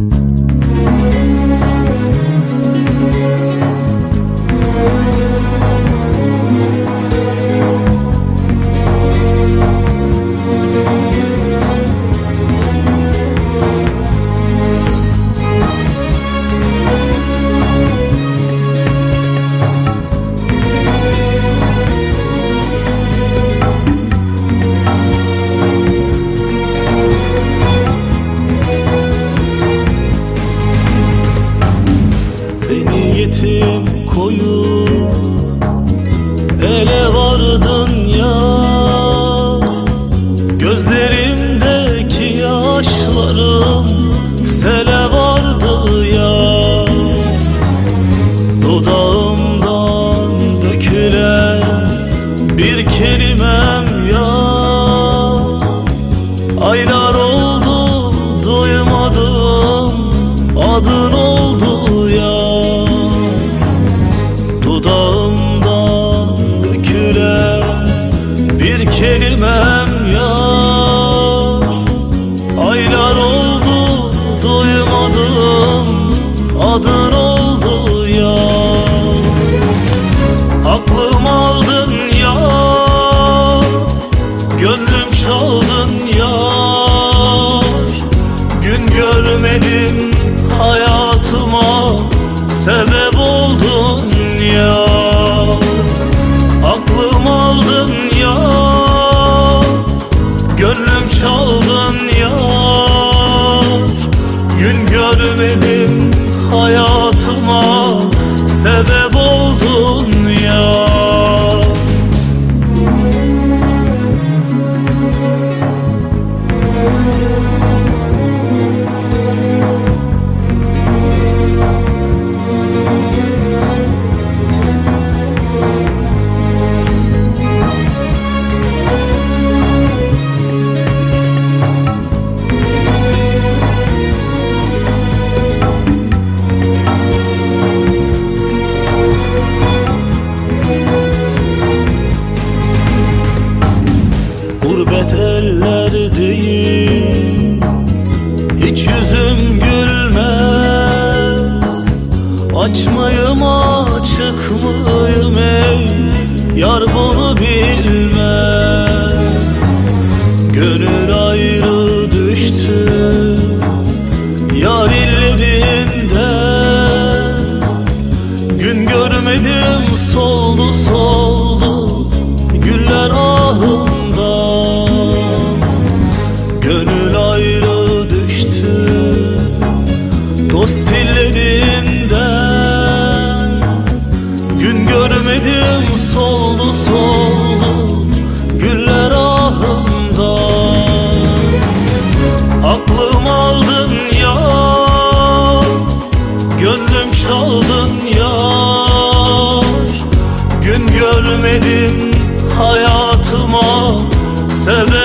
Mm-hmm. Adın oldu ya. Aklım aldın Sebep Karşıma çıkmayım ey Yar bunu bilmez. Gönül ayrı düştü Yar illerinden. Gün görmedim soldu soldu Güller ahımdan Gönül ayrı düştü Dost illerim Gülüm soldu soldu güller ahımda Aklım aldın ya Gönlüm çaldın ya. Gün görmedim hayatıma sebep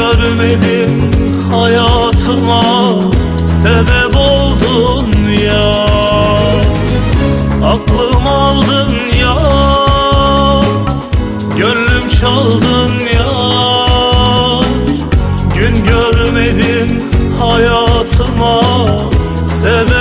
görmedim hayatıma sebep oldun ya. Aklım aldın ya Gönlüm çaldın ya. Gün görmedim hayatıma sebep